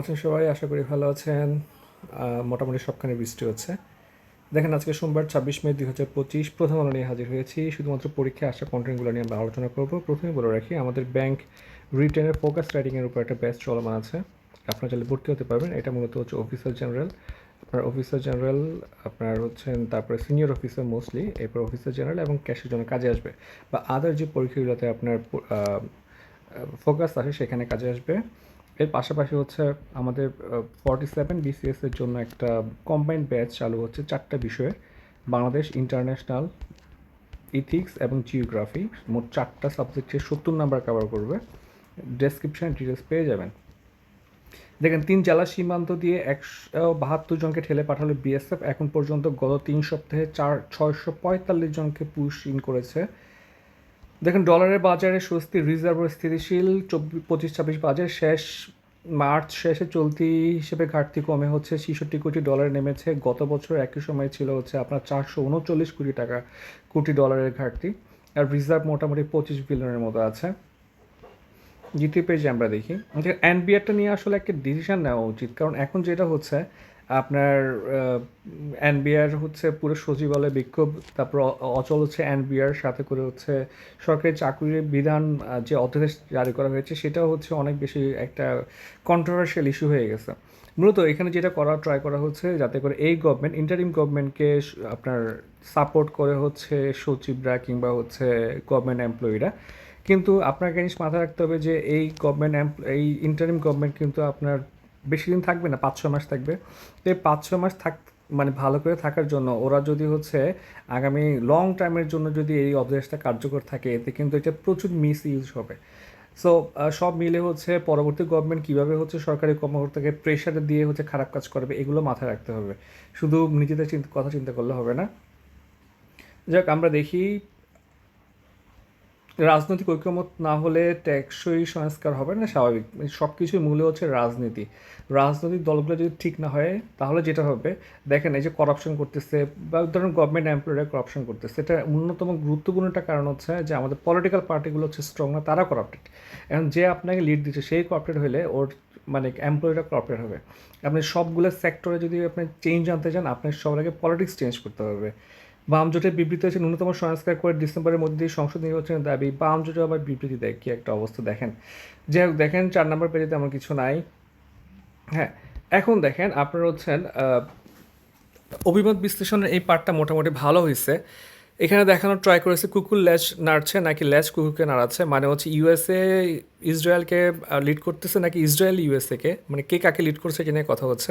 আছেন সবাই? আশা করি ভালো আছেন। মোটামুটি সবখানে বৃষ্টি হচ্ছে। দেখেন, আজকে সোমবার, ছাব্বিশ মে দুই হাজার পঁচিশ। প্রথম আলো নিয়ে হাজির হয়েছি। শুধুমাত্র পরীক্ষায় আসা কন্টেন্টগুলো নিয়ে আমরা আলোচনা করব। প্রথমে বলে রাখি, আমাদের ব্যাংক রিটেনের ফোকাস রাইটিংয়ের উপর একটা ব্যাচ চলমান আছে। আপনার চাইলে ভর্তি হতে পারবেন। এটা মূলত হচ্ছে অফিসার জেনারেল আপনার অফিসার জেনারেল আপনার হচ্ছেন, তারপরে সিনিয়র অফিসার মোস্টলি এরপর অফিসার জেনারেল এবং ক্যাশের জন্য কাজে আসবে। বা আদার যে পরীক্ষাগুলোতে আপনার ফোকাস আসে সেখানে কাজে আসবে। এর পাশাপাশি হচ্ছে আমাদের ফর্টি সেভেন বিসিএস এর জন্য একটা কম্বাইন্ড ব্যাচ চালু হচ্ছে চারটা বিষয়ে। বাংলাদেশ ইন্টারন্যাশনাল ইথিক্স এবং জিওগ্রাফি মোট চারটা সাবজেক্টে সত্তর নাম্বার কভার করবে। ডেসক্রিপশন ডিটেলস পেয়ে যাবেন। দেখেন, তিন জেলা সীমান্ত দিয়ে একশো বাহাত্তর জনকে ঠেলে পাঠালো বিএসএফ এখন পর্যন্ত গত তিন সপ্তাহে চার, ছয়শো পঁয়তাল্লিশ জনকে পুশ ইন করেছে দেখেন ডলারের বাজারে স্বস্তি রিজার্ভ স্থিতিশীল চব্বিশ পঁচিশ, ছাব্বিশ বাজার শেষ, মার্চ শেষে চলতি হিসেবে ঘাটতি কমে হচ্ছে। ছেষট্টি কোটি ডলার নেমেছে। গত বছর একই সময় ছিল হচ্ছে আপনার চারশো উনচল্লিশ কোটি টাকা, কোটি ডলারের ঘাটতি। আর রিজার্ভ মোটামুটি পঁচিশ বিলিয়নের মতো আছে। দ্বিতীয় পেজে আমরা দেখি। এনবিআরটা নিয়ে আসলে একটা ডিসিশন নেওয়া উচিত। কারণ এখন যেটা হচ্ছে আপনার এনবিআর হচ্ছে পুরো সচিবালয় বিক্ষোভ, তারপর অচল হচ্ছে এনবিআর সাথে করে হচ্ছে সরকারি চাকরির বিধান যে অধ্যাদেশ জারি করা হয়েছে, সেটাও হচ্ছে অনেক বেশি একটা কন্ট্রোভার্সিয়াল ইস্যু হয়ে গেছে। মূলত এখানে যেটা করা ট্রাই করা হচ্ছে, যাতে করে এই গভর্নমেন্ট ইন্টারিম গভর্নমেন্টকে আপনার সাপোর্ট করে হচ্ছে সচিবরা কিংবা হচ্ছে গভর্নমেন্ট এমপ্লয়িরা কিন্তু আপনাকে জিনিস মাথায় রাখতে হবে যে এই গভর্নমেন্ট এই ইন্টারিম গভর্নমেন্ট কিন্তু আপনার বেশি দিন থাকবে না পাঁচ ছ মাস থাকবে। তো এই পাঁচ ছ মাস থাক মানে ভালো করে থাকার জন্য ওরা যদি হচ্ছে আগামী লং টাইমের জন্য যদি এই অধ্যাদেশটা কার্যকর থাকে, এতে কিন্তু এটা প্রচুর মিস ইউজ হবে সো সব মিলে হচ্ছে পরবর্তী গভর্নমেন্ট কীভাবে হচ্ছে সরকারি কর্মকর্তাকে প্রেশারে দিয়ে হচ্ছে খারাপ কাজ করবে, এগুলো মাথায় রাখতে হবে। শুধু নিজেদের চিন্তা, কথা চিন্তা করলে হবে না। যাক, আমরা দেখি রাজনৈতিক ঐক্যমত না হলে টেকসই সংস্কার হবে না স্বাভাবিক? সব কিছুই মূলে হচ্ছে রাজনীতি। রাজনৈতিক দলগুলো যদি ঠিক না হয়, তাহলে যেটা হবে? দেখেন, এই যে করাপশন করতেছে বা ধরুন গভর্নমেন্ট এমপ্লয়িরা করাপশন করতেছে, এটা অন্যতম গুরুত্বপূর্ণ একটা কারণ হচ্ছে যে আমাদের পলিটিক্যাল পার্টিগুলো হচ্ছে স্ট্রং না তারা করাপ্টেড এখন যে আপনাকে লিড দিচ্ছে, সেই করাপ্টেড হলে ওর মানে এমপ্লয়িরা করাপ্টেড হবে। আপনি সবগুলো সেক্টরে যদি আপনি চেঞ্জ আনতে চান আপনার সবার আগে পলিটিক্স চেঞ্জ করতে হবে। বাম জোটের বিবৃতি হয়েছে, ন্যূনতম সংস্কার করে ডিসেম্বরের মধ্যে সংসদ নির্বাচনের দাবি বাম জোটে আবার বিবৃতি দেয়। কি একটা অবস্থা দেখেন। যাই হোক, দেখেন, চার নম্বর পেজে তেমন কিছু নাই। হ্যাঁ এখন দেখেন, আপনারা হচ্ছেন অভিমত বিশ্লেষণের এই পার্টটা মোটামুটি ভালো হয়েছে। এখানে দেখানোর ট্রাই করেছে, কুকুর ল্যাচ নাড়ছে, নাকি ল্যাচ কুকুরকে নাড়াচ্ছে মানে হচ্ছে ইউএসএ ইসরায়েলকে লিড করতেছে নাকি ইসরায়েল ইউএসএকে? মানে কে কাকে লিড করছে এটা নিয়ে কথা হচ্ছে?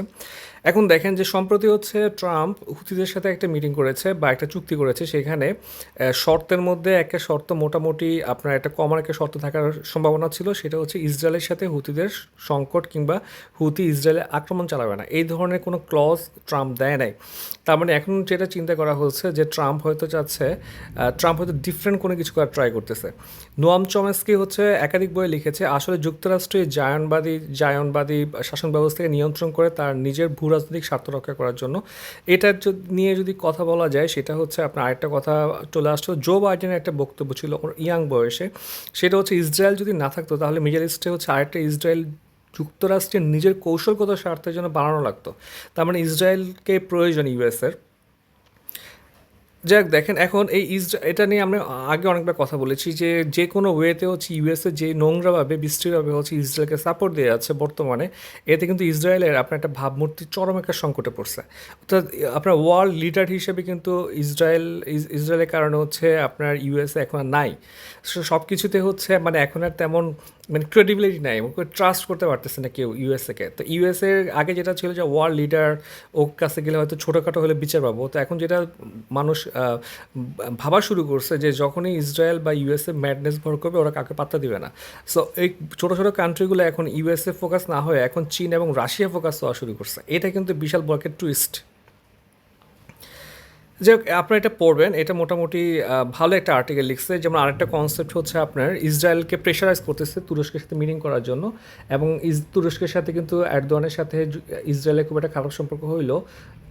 এখন দেখেন যে সম্প্রতি হচ্ছে ট্রাম্প হুতিদের সাথে একটা মিটিং করেছে বা একটা চুক্তি করেছে সেখানে শর্তের মধ্যে একটা শর্ত মোটামুটি আপনার একটা কমার একটা শর্ত থাকার সম্ভাবনা ছিল, সেটা হচ্ছে ইসরায়েলের সাথে হুতিদের সংকট কিংবা হুতি ইসরায়েলে আক্রমণ চালাবে না। এই ধরনের কোনো ক্লজ ট্রাম্প দেয় নাই। তার মানে এখন যেটা চিন্তা করা হচ্ছে যে ট্রাম্প হয়তো চাচ্ছে ট্রাম্প হয়তো ডিফারেন্ট কোনো কিছু ট্রাই করতেছে। নোয়াম চমেস্কি হচ্ছে একাধিক বই লিখেছে, আসলে যুক্তরাষ্ট্রে জায়নবাদী জায়নবাদী শাসন ব্যবস্থাকে নিয়ন্ত্রণ করে তার নিজের ভূ রাজনৈতিক স্বার্থ রক্ষা করার জন্য। এটার নিয়ে যদি কথা বলা যায়, সেটা হচ্ছে আপনার আরেকটা কথা চলে আসলো। জো বাইডেনের একটা বক্তব্য ছিল ইয়াং বয়সে। সেটা হচ্ছে, ইসরায়েল যদি না থাকতো, তাহলে মিডল ইস্টে হচ্ছে আরেকটা ইসরায়েল যুক্তরাষ্ট্রের নিজের কৌশলগত স্বার্থের জন্য বানানো লাগতো। তার মানে ইসরায়েলকে প্রয়োজন ইউএসের। যাক, দেখেন এখন এই ইসরা এটা নিয়ে আমরা আগে অনেকবার কথা বলেছি যে যে কোনো ওয়েতে হচ্ছে ইউএসএ যে নোংরাভাবে বিশ্রীভাবে হচ্ছে ইসরায়েলকে সাপোর্ট দিয়ে যাচ্ছে বর্তমানে, এতে কিন্তু ইসরায়েলের আপনার একটা ভাবমূর্তি চরম একটা সংকটে পড়ছে। অর্থাৎ আপনার ওয়ার্ল্ড লিডার হিসেবে কিন্তু ইসরায়েল, ইস- ইসরায়েলের কারণে হচ্ছে আপনার ইউএসএ এখন আর নাই। সব কিছুতে হচ্ছে মানে এখন আর তেমন মানে ক্রেডিবিলিটি নাই ট্রাস্ট করতে পারতেছে না কেউ ইউএসএকে তো ইউএসএ আগে যেটা ছিল যে ওয়ার্ল্ড লিডার ওর কাছে গেলে হয়তো ছোটোখাটো হলে বিচার পাবো। তো এখন যেটা মানুষ ভাবা শুরু করছে যে যখনই ইসরায়েল বা ইউএসএ ম্যাডনেস ভর করবে, ওরা কাউকে পাত্তা দিবে না। সো এই ছোটো ছোটো কান্ট্রিগুলো এখন ইউএসএ ফোকাস না হয়ে এখন চীন এবং রাশিয়া ফোকাস হওয়া শুরু করছে। এটা কিন্তু বিশাল বড় একটা টুইস্ট যে আপনারা এটা পড়বেন। এটা মোটামুটি ভালো একটা আর্টিকেল লিখছে। যেমন আরেকটা কনসেপ্ট হচ্ছে আপনার ইসরায়েলকে প্রেশারাইজ করতেছে তুরস্কের সাথে মিটিং করার জন্য এবং ইস, তুরস্কের সাথে কিন্তু এরদোয়ানের সাথে ইসরায়েলের খুব একটা খারাপ সম্পর্ক হইল।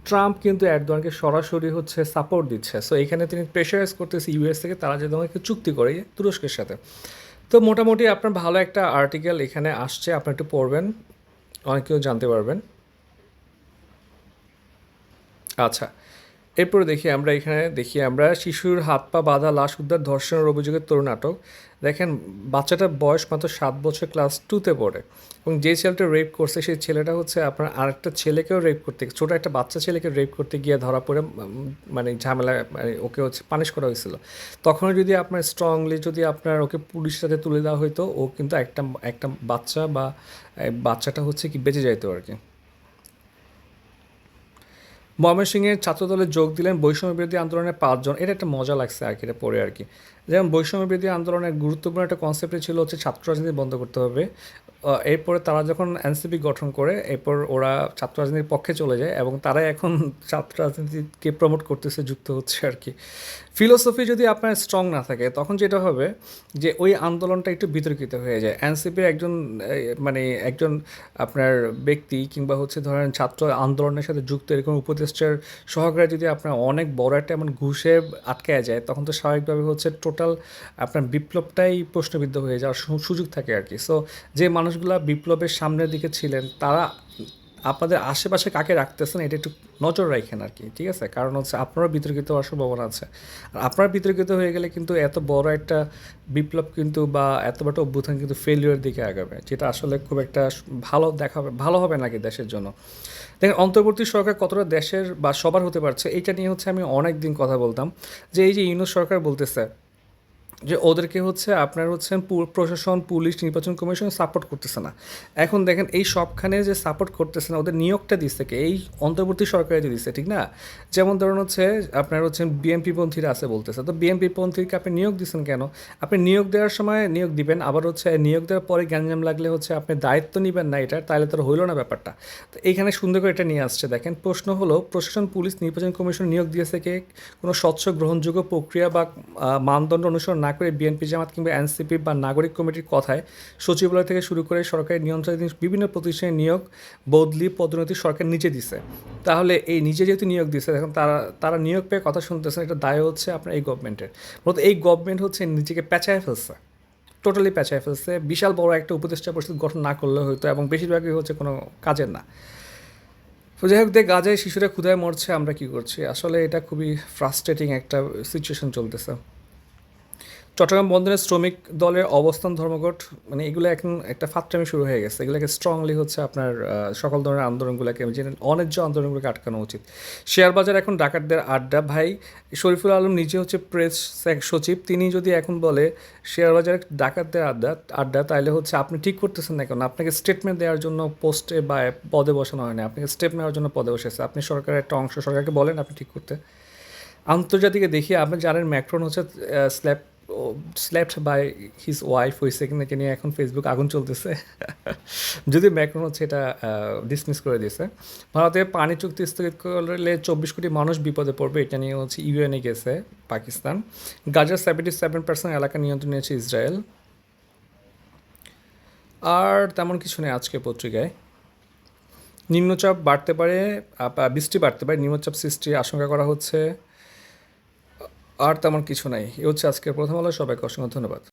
ট্রাম্প কিন্তু এরদোয়ানকে সরাসরি হচ্ছে সাপোর্ট দিচ্ছে। সো এখানে তিনি প্রেশারাইজ করতেছে ইউএস থেকে, তারা যেন একটা চুক্তি করে তুরস্কের সাথে। তো মোটামুটি আপনার ভালো একটা আর্টিকেল এখানে আসছে আপনি একটু পড়বেন। অনেকেও জানতে পারবেন। আচ্ছা। এরপরে দেখি আমরা এখানে দেখি আমরা শিশুর হাত পা বাঁধা লাশ উদ্ধার ধর্ষণের অভিযোগের তরুণ নাটক দেখেন, বাচ্চাটার বয়স মাত্র সাত বছর, ক্লাস টুতে পড়ে এবং যে ছেলেটা রেপ করছে, সেই ছেলেটা হচ্ছে আপনার আরেকটা ছেলেকেও রেপ করতে ছোটো একটা বাচ্চা ছেলেকে রেপ করতে গিয়ে ধরা পড়ে মানে ঝামেলা মানে ওকে হচ্ছে পানিশ করা হয়েছিল। তখন যদি আপনার স্ট্রংলি যদি আপনার ওকে পুলিশের সাথে তুলে দেওয়া হতো ও কিন্তু একটা একটা বাচ্চা বা বাচ্চাটা হচ্ছে কি বেঁচে যাইতো আর কি। ময়মনসিংহের ছাত্রদলে যোগ দিলেন বৈষম্য বিরোধী আন্দোলনের পাঁচজন। এটা একটা মজা লাগছে আর কি, এটা পড়ে আর কি। যেমন বৈষম্য বিরোধী আন্দোলনের গুরুত্বপূর্ণ একটা কনসেপ্টে ছিল হচ্ছে ছাত্র রাজনীতি বন্ধ করতে হবে। এরপরে তারা যখন এনসিপি গঠন করে, এরপর ওরা ছাত্র রাজনীতির পক্ষে চলে যায় এবং তারাই এখন ছাত্র রাজনীতিকে প্রমোট করতেছে, যুক্ত হচ্ছে আর কি। ফিলোসফি যদি আপনার স্ট্রং না থাকে, তখন যেটা হবে যে ওই আন্দোলনটা একটু বিতর্কিত হয়ে যায়। এনসিপির একজন মানে একজন আপনার ব্যক্তি কিংবা হচ্ছে ধরেন ছাত্র আন্দোলনের সাথে যুক্ত এরকম উপদেষ্টার সহকারে যদি আপনার অনেক বড় একটা এমন ঘুষে আটকায় যায়, তখন তো স্বাভাবিকভাবে হচ্ছে টোটাল আপনার বিপ্লবটাই প্রশ্নবিদ্ধ হয়ে যাওয়ার সুযোগ থাকে আর কি। সো যে মানুষগুলা বিপ্লবের সামনের দিকে ছিলেন, তারা আপনাদের আশেপাশে কাকে রাখতেছেন এটা একটু নজর রাখেন আর কি, ঠিক আছে? কারণ হচ্ছে আপনারও বিতর্কিত হওয়ার সম্ভাবনা আছে। আর আপনার বিতর্কিত হয়ে গেলে কিন্তু এত বড় একটা বিপ্লব কিন্তু বা এত বড় অভ্যুত্থান কিন্তু ফেলিওর দিকে আগাবে, যেটা আসলে খুব একটা ভালো দেখাবে ভালো হবে নাকি দেশের জন্য? দেখেন, অন্তর্বর্তী সরকার কতটা দেশের বা সবার হতে পারছে, এটা নিয়ে হচ্ছে আমি অনেক দিন কথা বলতাম। যে এই যে ইউনুস সরকার বলতেছে যে ওদেরকে হচ্ছে আপনার হচ্ছে প্রশাসন, পুলিশ, নির্বাচন কমিশন সাপোর্ট করতেছে না। এখন দেখেন এই সবখানে যে সাপোর্ট করতেছে না, ওদের নিয়োগটা দিচ্ছে কে? এই অন্তর্বর্তী সরকারে যে দিচ্ছে ঠিক না? যেমন ধরুন হচ্ছে আপনার হচ্ছে বিএনপি পন্থীরা আছে বলতেছে। তো বিএনপি পন্থীকে আপনি নিয়োগ দিচ্ছেন কেন? আপনি নিয়োগ দেওয়ার সময় নিয়োগ দিবেন, আবার হচ্ছে নিয়োগ দেওয়ার পরে গ্যাঞ্জাম লাগলে হচ্ছে আপনি দায়িত্ব নেবেন না এটার তাহলে তো হইল না ব্যাপারটা। তো এইখানে সুন্দর করে এটা নিয়ে আসছে। দেখেন প্রশ্ন হলো, প্রশাসন, পুলিশ, নির্বাচন কমিশন নিয়োগ দিয়েছে কে? কোনো স্বচ্ছ গ্রহণযোগ্য প্রক্রিয়া বা মানদণ্ড অনুসরণ না করে বিএনপি জামাত কিংবা এনসিপি বা নাগরিক কমিটির কথায় সচিবালয় থেকে শুরু করে সরকারি নিয়ন্ত্রণাধীন বিভিন্ন প্রতিষ্ঠানে নিয়োগ, বদলি, পদোন্নতি সরকার নিচে দিছে। তাহলে এই নিজে যেহেতু নিয়োগ দিছে, এখন তারা তারা নিয়োগ পেয়ে কথা শুনতেছেন, এটা দায় হচ্ছে আপনার এই গভর্নমেন্টের মূলত এই গভর্নমেন্ট হচ্ছে নিজেকে পেঁচায় ফেলছে টোটালি পেঁচায় ফেলছে। বিশাল বড় একটা উপদেষ্টা পরিষদ গঠন না করলে হয়তো, এবং বেশিরভাগই হচ্ছে কোনো কাজের না। যাই হোক, দেখ, গাজায় শিশুরা ক্ষুধায় মরছে, আমরা কি করছি? আসলে এটা খুবই ফ্রাস্ট্রেটিং একটা সিচুয়েশন চলতেছে। চট্টগ্রাম বন্দরের শ্রমিক দলের অবস্থান ধর্মঘট মানে এগুলো এখন একটা ফাত্রামি শুরু হয়ে গেছে। এগুলোকে স্ট্রংলি হচ্ছে আপনার সকল ধরনের আন্দোলনগুলোকে যেন অন্যায্য আন্দোলনগুলোকে আটকানো উচিত। শেয়ার বাজার এখন ডাকাতদের আড্ডা। ভাই, শরীফুল আলম নিজে হচ্ছে প্রেস সচিব। তিনি যদি এখন বলে শেয়ার বাজারে ডাকাতদের আড্ডা আড্ডা তাহলে হচ্ছে আপনি ঠিক করতেছেন না কেন? আপনাকে স্টেটমেন্ট দেওয়ার জন্য পোস্টে বা পদে বসানো হয় না। আপনাকে স্টেপ নেওয়ার জন্য পদে বসেছে। আপনি সরকারের একটা অংশ, সরকারকে বলেন আপনি ঠিক করতে। আন্তর্জাতিকে দেখি, আপনি জানেন ম্যাক্রন হচ্ছে slap slapped by his wife হয়েছে কিন্তু নিয়ে এখন ফেসবুক আগুন চলতেছে। যদি ম্যাক্রন হচ্ছে এটা ডিসমিস করে দিয়েছে। ভারতে পানি চুক্তি স্থগিত করলে চব্বিশ কোটি মানুষ বিপদে পড়বে, এটা নিয়ে হচ্ছে ইউএনএ গেছে পাকিস্তান। গাজার সেভেন্টি সেভেন পার্সেন্ট এলাকা নিয়ন্ত্রণ নিয়েছে ইসরায়েল। আর তেমন কিছু নেই আজকে পত্রিকায়। নিম্নচাপ বাড়তে পারে বৃষ্টি বাড়তে পারে, নিম্নচাপ সৃষ্টির আশঙ্কা করা হচ্ছে। আর তেমন কিছু নাই। এ হচ্ছে আজকের প্রথম আলো। সবাইকে অসংখ্য ধন্যবাদ।